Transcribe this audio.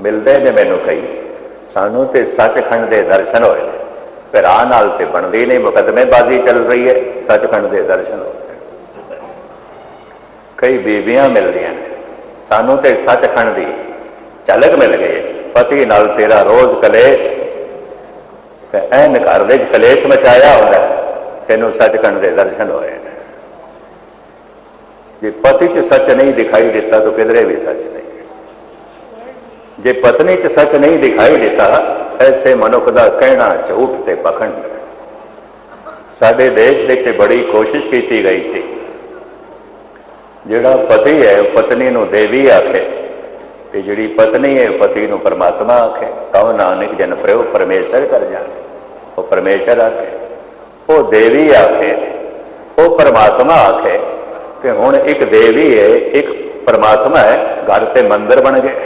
ਮਿਲਦੇ ਨੇ ਮੈਨੂੰ ਕਈ। ਸਾਨੂੰ ਤੇ ਸੱਚਖੰਡ ਦੇ ਦਰਸ਼ਨ ਹੋਏ ਨੇ। ਭਰਾ ਨਾਲ ਤੇ ਬਣਦੀ ਨਹੀਂ ਮੁਕਦਮੇਬਾਜ਼ੀ ਚੱਲ ਰਹੀ ਹੈ, ਸੱਚਖੰਡ ਦੇ ਦਰਸ਼ਨ ਹੋਏ ਕਈ ਬੀਬੀਆਂ ਮਿਲਦੀਆਂ ਨੇ। ਸਾਨੂੰ ਤੇ ਸੱਚਖੰਡ ਦੀ ਝਲਕ ਮਿਲ ਗਈ ਹੈ। ਪਤੀ ਨਾਲ ਤੇਰਾ ਰੋਜ਼ ਕਲੇਸ਼। ਤੇ ਐਨ ਘਰ ਵਿੱਚ ਕਲੇਸ਼ ਮਚਾਇਆ ਹੁੰਦਾ ਤੈਨੂੰ ਸੱਚਖੰਡ ਦੇ ਦਰਸ਼ਨ ਹੋਏ ਨੇ। ਜੇ ਪਤੀ 'ਚ ਸੱਚ ਨਹੀਂ ਦਿਖਾਈ ਦਿੱਤਾ ਤਾਂ ਕਿਧਰੇ ਵੀ ਸੱਚ ਨਹੀਂ। ਜੇ ਪਤਨੀ 'ਚ ਸੱਚ ਨਹੀਂ ਦਿਖਾਈ ਦਿੱਤਾ, ਐਸੇ ਮਨੁੱਖ ਦਾ ਕਹਿਣਾ ਝੂਠ ਤੇ ਪਖੰਡ ਸਾਡੇ ਦੇਸ਼ ਦੇ ਤੇ ਬੜੀ ਕੋਸ਼ਿਸ਼ ਕੀਤੀ ਗਈ ਸੀ। ਜਿਹੜਾ ਪਤੀ ਹੈ, ਉਹ ਪਤਨੀ ਨੂੰ ਦੇਵੀ ਆਖੇ। ਤੇ ਜਿਹੜੀ ਪਤਨੀ ਹੈ ਪਤੀ ਨੂੰ ਪਰਮਾਤਮਾ ਆਖੇ। ਕਉ ਨਾਨਕ, ਜਨ ਪ੍ਰਯੋ ਪਰਮੇਸ਼ਰ ਕਰ ਜਾਣੇ ਉਹ ਪਰਮੇਸ਼ਰ ਆਖੇ। ਉਹ ਦੇਵੀ ਆਖੇ। ਉਹ ਪਰਮਾਤਮਾ ਆਖੇ। ਕਿ ਹੁਣ ਇੱਕ ਦੇਵੀ ਹੈ, ਇੱਕ ਪਰਮਾਤਮਾ ਹੈ, ਘਰ ਤੇ ਮੰਦਰ ਬਣ ਗਏ।